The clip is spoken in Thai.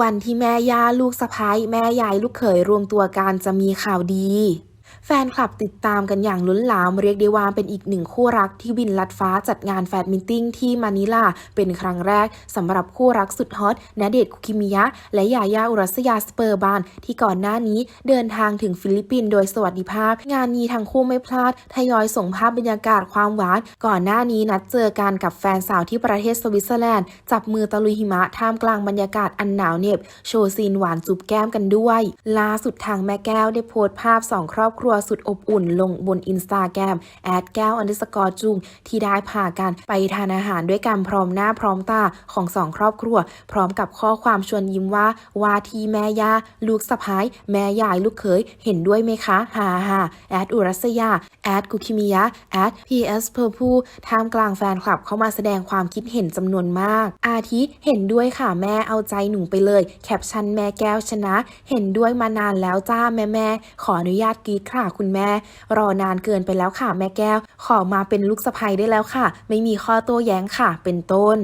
วันที่แม่ย่าลูกสะพ้ายแม่ยายลูกเขยรวมตัวกันจะมีข่าวดี แฟนคลับติดตามกันอย่างล้นหลามเรียกได้ว่าเป็นอีกหนึ่งคู่รักที่บินลัดฟ้าจัดงานแฟนมิทติ้งที่มะนิลาเป็นครั้งแรกสำหรับคู่รักสุดฮอตณเดชคุกิมิยะ และยายาอุรัสยาสเปอร์บาน ที่ก่อนหน้านี้เดินทางถึงฟิลิปปินส์โดยสวัสดิภาพ งานนี้ทั้งคู่ไม่พลาดทยอยส่งภาพบรรยากาศความหวาน ก่อนหน้านี้นัดเจอกันกับแฟนสาวที่ประเทศสวิตเซอร์แลนด์ จับมือตะลุยหิมะท่ามกลางบรรยากาศอันหนาวเหน็บ โชว์ซีนหวานจูบแก้มกันด้วยล่าสุดทางแม่แก้วได้โพสต์ภาพสองครอบครัวสุดอบอุ่นลงบนอินสตาแกรมแอดแก้วอันดอร์สกอร์จุงที่ได้พากันไปทานอาหารด้วยกันพร้อมหน้าพร้อมตาของสองครอบครัว พร้อมกับข้อความชวนยิ้มว่าว่าที่แม่ย่าลูกสะพ้ายแม่ยายลูกเขยเห็นด้วยไหมคะฮ่าฮ่าแอดอุรัสยาแอดกุคิมิยะแอด PS เอสเพอร์พูท่ามกลางแฟนคลับเข้ามาแสดงความคิดเห็นจำนวนมาก อาทิเห็นด้วยค่ะแม่เอาใจหนูไปเลย แคปชั่นแม่แก้วชนะ เห็นด้วยมานานแล้วจ้าแม่แม่ขออนุญาตกรีดค่ะ คุณแม่ รอนานเกินไปแล้วค่ะ แม่แก้ว ขอมาเป็นลูกสะใภ้ได้แล้วค่ะ ไม่มีข้อโต้แย้งค่ะ เป็นต้น